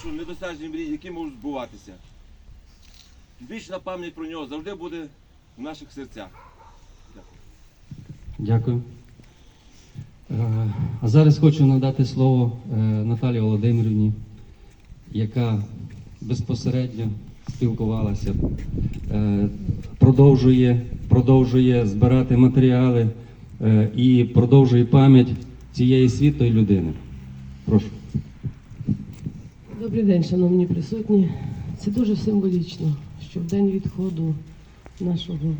що недосяжні мрії, які можуть збуватися. Вічна пам'ять про нього завжди буде в наших серцях. Дякую. Е, А зараз хочу надати слово е, Наталії Володимирівні, яка безпосередньо спілкувалася, е, продовжує, продовжує збирати матеріали і продовжує пам'ять цієї світлої людини. Прошу. Добрий день, шановні присутні. Це дуже символічно, що в день відходу нашого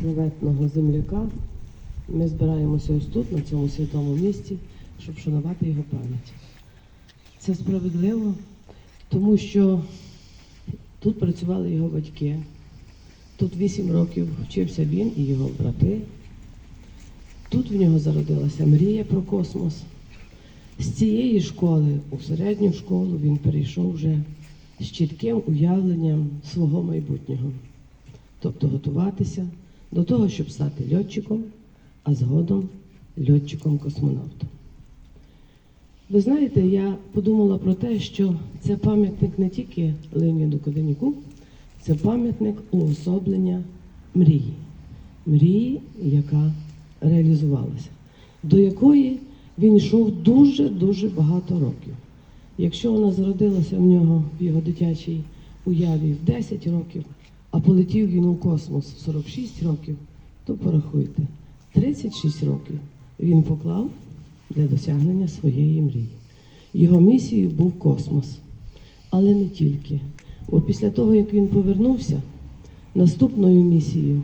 славетного земляка ми збираємося ось тут, на цьому святому місці, щоб шанувати його пам'ять. Це справедливо, тому що тут працювали його батьки, тут вісім років вчився він і його брати. Тут в нього зародилася мрія про космос. З цієї школи у середню школу він перейшов вже з чітким уявленням свого майбутнього, тобто готуватися до того, щоб стати льотчиком, а згодом льотчиком-космонавтом. Ви знаєте, я подумала про те, що це пам'ятник не тільки Леоніду Каденюку, це пам'ятник уособлення мрії. Мрії, яка реалізувалася, до якої він йшов дуже-дуже багато років. Якщо вона зародилася в нього в його дитячій уяві в 10 років, а полетів він у космос в 46 років, то порахуйте, 36 років він поклав для досягнення своєї мрії. Його місією був космос, але не тільки. От після того, як він повернувся, наступною місією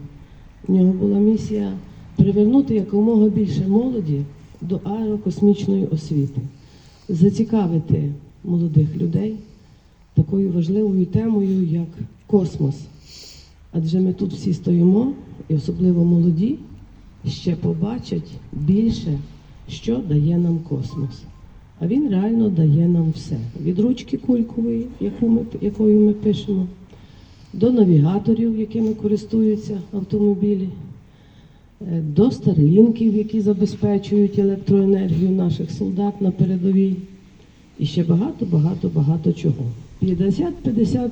в нього була місія привернути якомога більше молоді до аерокосмічної освіти, зацікавити молодих людей такою важливою темою, як космос. Адже ми тут всі стоїмо, і особливо молоді, ще побачать більше, що дає нам космос. А він реально дає нам все. Від ручки кулькової, яку ми, якою ми пишемо, до навігаторів, якими користуються автомобілі, до старлінків, які забезпечують електроенергію наших солдат на передовій. І ще багато, багато, багато чого. 50-55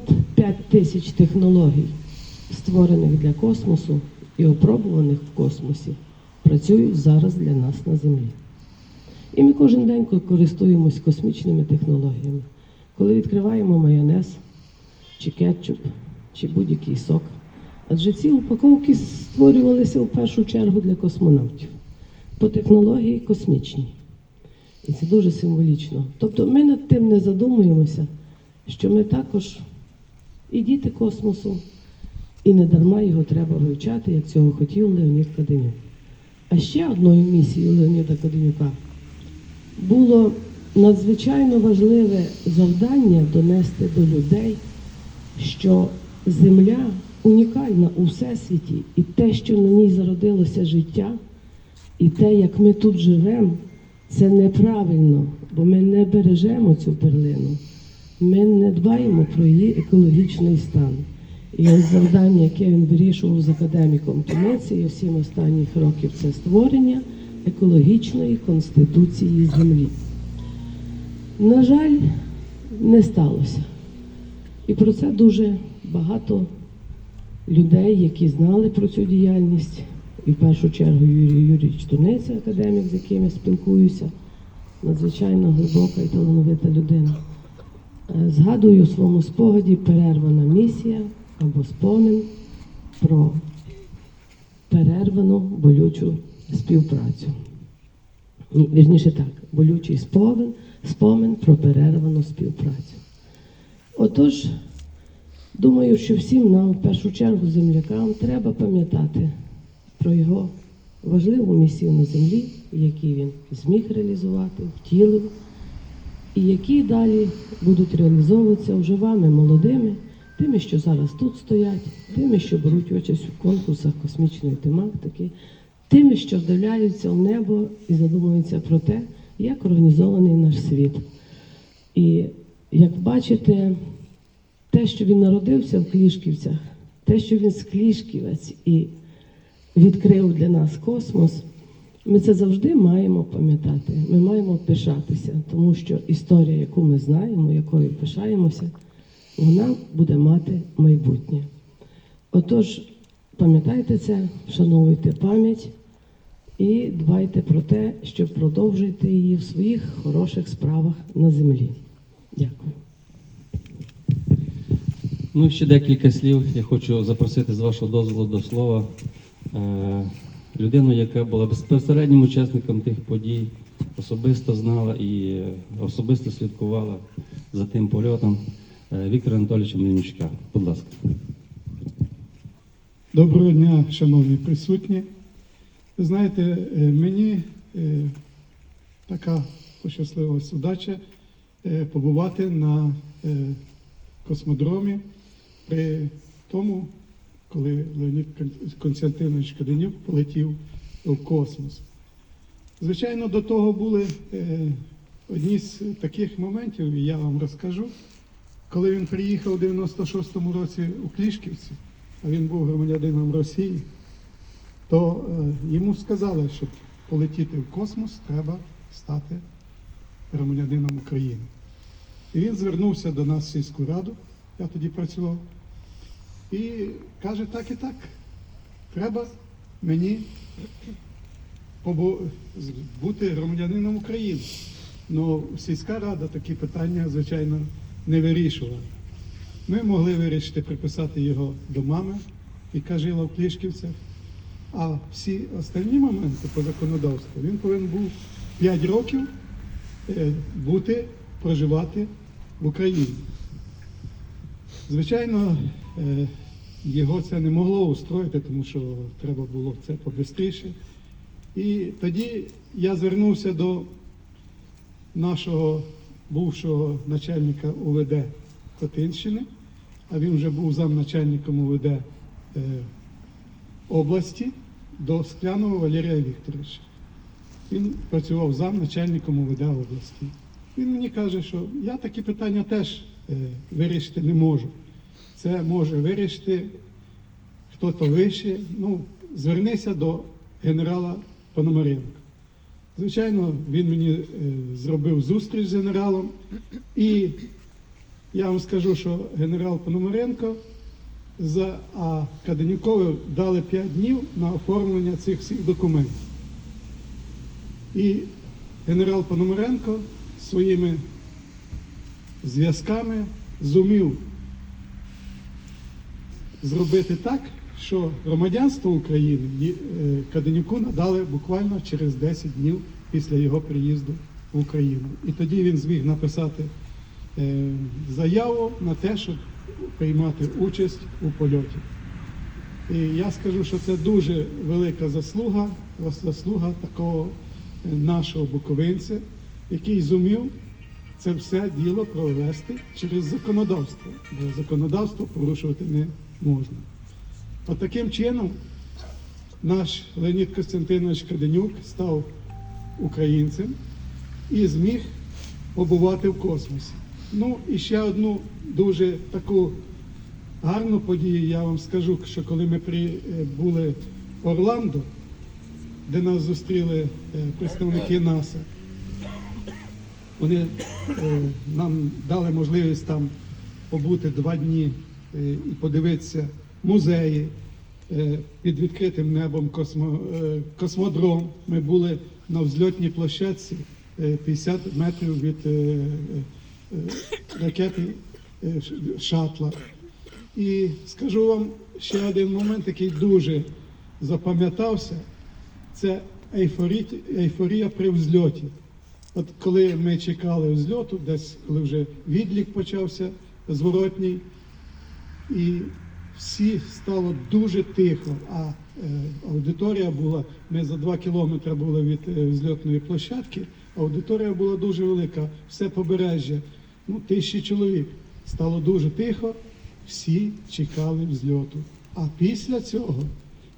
тисяч технологій, створених для космосу і опробуваних в космосі, працюють зараз для нас на землі. І ми кожен день користуємось космічними технологіями. Коли відкриваємо майонез, чи кетчуп, чи будь-який сок. Адже ці упаковки створювалися в першу чергу для космонавтів по технології космічній. І це дуже символічно. Тобто ми над тим не задумуємося, що ми також і діти космосу, і не дарма його треба вивчати, як цього хотів Леонід Каденюк. А ще одною місією Леоніда Каденюка було надзвичайно важливе завдання донести до людей, що Земля унікальна у всесвіті, і те, що на ній зародилося життя, і те, як ми тут живемо, це неправильно, бо ми не бережемо цю перлину. Ми не дбаємо про її екологічний стан. І завдання, яке він вирішував з академіком Тумецією всім останніх років, це створення екологічної конституції землі. На жаль, не сталося. І про це дуже багато людей, які знали про цю діяльність, і в першу чергу Юрій Юрійович Туниця, академік, з яким я спілкуюся, надзвичайно глибока і талановита людина. Е, Згадую у своєму спогаді перервана місія або спомин про перервану болючу співпрацю. Ні, вірніше так, болючий спомин, спомин про перервану співпрацю. Отож, думаю, що всім нам, в першу чергу, землякам, треба пам'ятати про його важливу місію на землі, яку він зміг реалізувати, втілив, і які далі будуть реалізовуватися вже вами, молодими, тими, що зараз тут стоять, тими, що беруть участь у конкурсах космічної тематики, тими, що вдивляються в небо і задумуються про те, як організований наш світ. І як бачите, те, що він народився в Клішківцях, те, що він з Клішківець і відкрив для нас космос, Ми це завжди маємо пам'ятати. Ми маємо пишатися, тому що історія, яку ми знаємо, якою пишаємося, вона буде мати майбутнє. Отож, пам'ятайте це, вшановуйте пам'ять і дбайте про те, щоб продовжити її в своїх хороших справах на землі. Дякую. Ну, ще декілька слів. Я хочу запросити з вашого дозволу до слова е, людину, яка була безпосереднім учасником тих подій, особисто знала і е, особисто слідкувала за тим польотом е, Віктора Анатолійовича Мельничука. Будь ласка. Доброго дня, шановні присутні. Ви знаєте, е, мені е, така пощаслива удача е, побувати на е, космодромі при тому, коли Леонід Константинович Каденюк полетів в космос. Звичайно, до того були е, одні з таких моментів, і я вам розкажу, коли він приїхав у 96-му році у Клішківці, а він був громадянином Росії, то е, йому сказали, щоб полетіти в космос, треба стати громадянином України. І він звернувся до нас в сільську раду, я тоді працював, і каже, так і так, треба мені бути громадянином України. Ну, сільська рада такі питання, звичайно, не вирішувала. Ми могли вирішити приписати його до мами, яка жила в Клішківцях. А всі остальні моменти по законодавству він повинен був 5 років е, бути, проживати в Україні. Звичайно, е, його це не могло устроїти, тому що треба було це побистріше. І тоді я звернувся до нашого бувшого начальника УВД Хотинщини, а він вже був замначальником УВД е, області до Скляного Валерія Вікторовича. Він працював замначальником УВД області. Він мені каже, що я такі питання теж вирішити не можу. Це може вирішити хто-то вище. Ну, звернися до генерала Пономаренка. Звичайно, він мені е, зробив зустріч з генералом, і я вам скажу, що генерал Пономаренко за а Каденюкові дали 5 днів на оформлення цих всіх документів. І генерал Пономаренко своїми зв'язками зумів зробити так, що громадянство України е, Каденюку надали буквально через 10 днів після його приїзду в Україну. І тоді він зміг написати е, заяву на те, щоб приймати участь у польоті. І я скажу, що це дуже велика заслуга, заслуга такого е, нашого буковинця, який зумів це все діло провести через законодавство, бо законодавство порушувати не можна. От таким чином наш Леонід Костянтинович Каденюк став українцем і зміг побувати в космосі. Ну і ще одну дуже таку гарну подію я вам скажу, що коли ми при, е, в Орландо, де нас зустріли е, представники НАСА, вони е, нам дали можливість там побути два дні е, і подивитися музеї е, під відкритим небом космо, космодром. Ми були на взльотній площадці е, 50 метрів від ракети шатла. І скажу вам ще один момент, який дуже запам'ятався, це ейфорія при взльоті. От коли ми чекали взльоту, десь коли вже відлік почався зворотній, і всі стало дуже тихо. А е, аудиторія була, ми за два кілометри були від е, взльотної площадки, аудиторія була дуже велика, все побережжя, ну, тисячі чоловік. Стало дуже тихо, всі чекали взльоту. А після цього,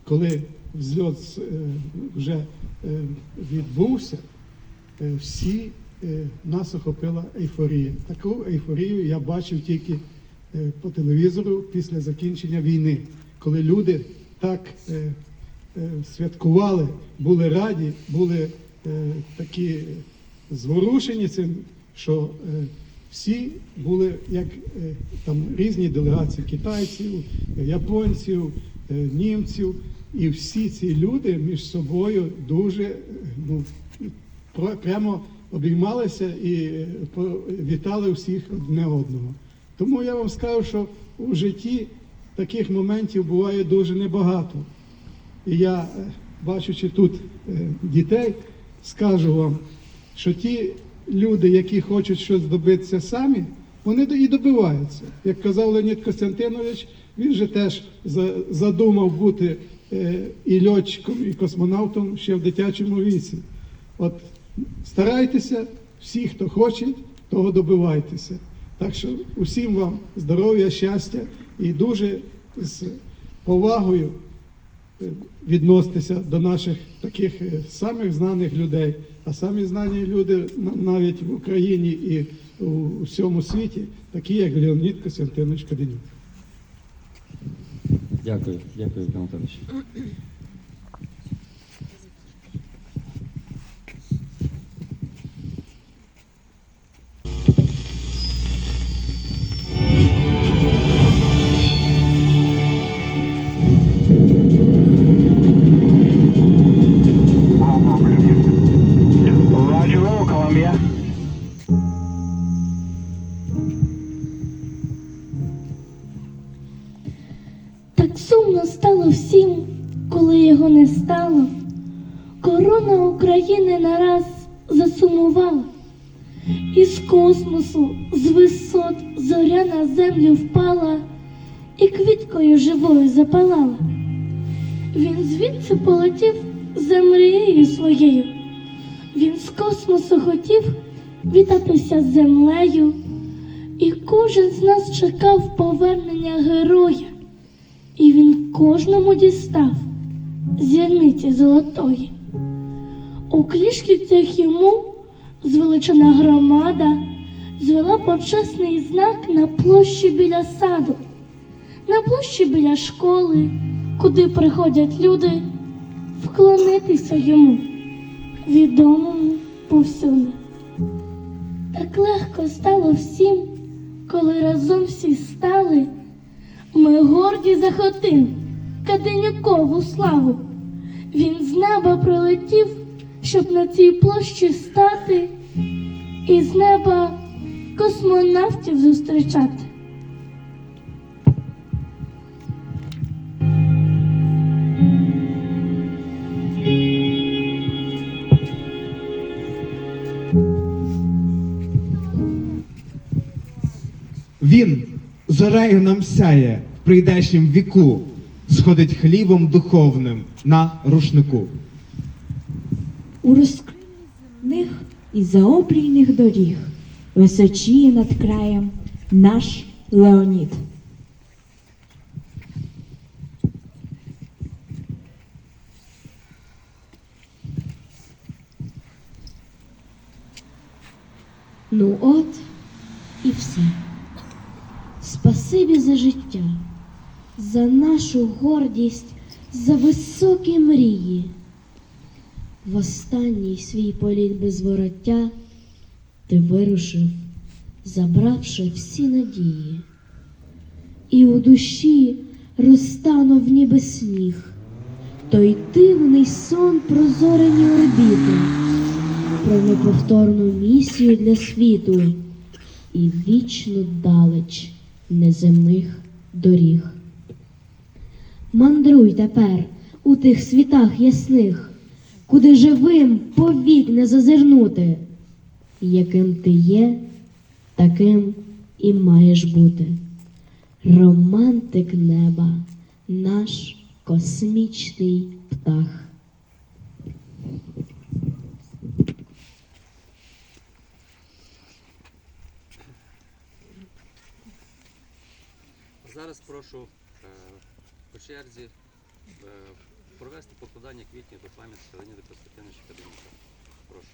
коли взльот е, вже е, відбувся, е, всі е, нас охопила ейфорія. Таку ейфорію я бачив тільки е, по телевізору після закінчення війни, коли люди так е, е, святкували, були раді, були е, такі зворушені цим, що е, всі були як е, там різні делегації китайців, е, японців, е, німців, і всі ці люди між собою дуже е, ну, прямо обіймалися і е, вітали всіх одне одного. Тому я вам скажу, що у житті таких моментів буває дуже небагато. І я, е, бачучи тут е, дітей, скажу вам, що ті люди, які хочуть щось добитися самі, вони і добиваються. Як казав Леонід Костянтинович, він же теж задумав бути і льотчиком, і космонавтом ще в дитячому віці. От старайтеся, всі, хто хоче, того добивайтеся. Так що усім вам здоров'я, щастя і дуже з повагою е, відноситися до наших таких е, самих знаних людей. А самі знані люди навіть в Україні і у всьому світі, такі як Леонід Костянтинович Каденюк. Дякую, дякую, Віктор Із космосу, з висот зоря на землю впала і квіткою живою запалала. Він звідси полетів за мрією своєю. Він з космосу хотів вітатися з землею, і кожен з нас чекав повернення героя. І він кожному дістав зірниці золотої. У клішківцях йому звеличена громада звела почесний знак на площі біля саду, на площі біля школи, куди приходять люди вклонитися йому, відомому повсюди. Так легко стало всім, коли разом всі стали. Ми горді за Хотин, Каденюкову славу. Він з неба прилетів, щоб на цій площі стати, і з неба космонавтів зустрічати. Він зорею нам сяє в прийдешнім віку, сходить хлібом духовним на рушнику. У земних і заоблійних доріг височіє над краєм наш Леонід. Ну от і все. Спасибі за життя, за нашу гордість, за високі мрії. В останній свій політ без вороття ти вирушив, забравши всі надії. І у душі розтанув ніби сніг, той дивний сон прозорені орбіти про неповторну місію для світу і вічну далеч неземних доріг. Мандруй тепер у тих світах ясних, куди живим повік не зазирнути. Яким ти є, таким і маєш бути. Романтик неба, наш космічний птах. Зараз прошу е, по черзі е, провести покладання квітів до пам'ятки Леоніда Костянтиновича Каденюка. Прошу.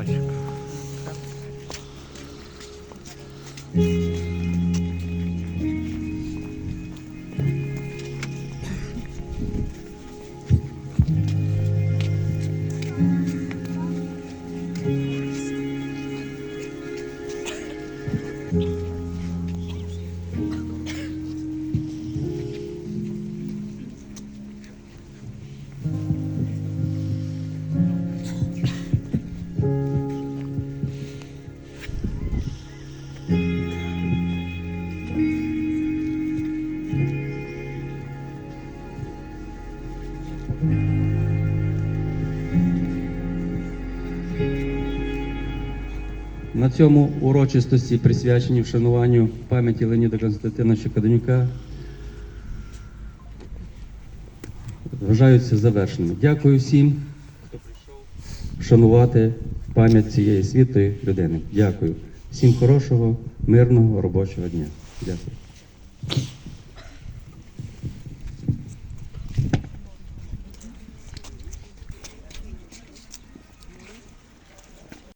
Михайло На цьому урочистості, присвяченій вшануванню пам'яті Леоніда Константиновича Каденюка, вважаються завершеними. Дякую всім, хто прийшов вшанувати пам'ять цієї світої людини. Дякую. Всім хорошого, мирного робочого дня. Дякую.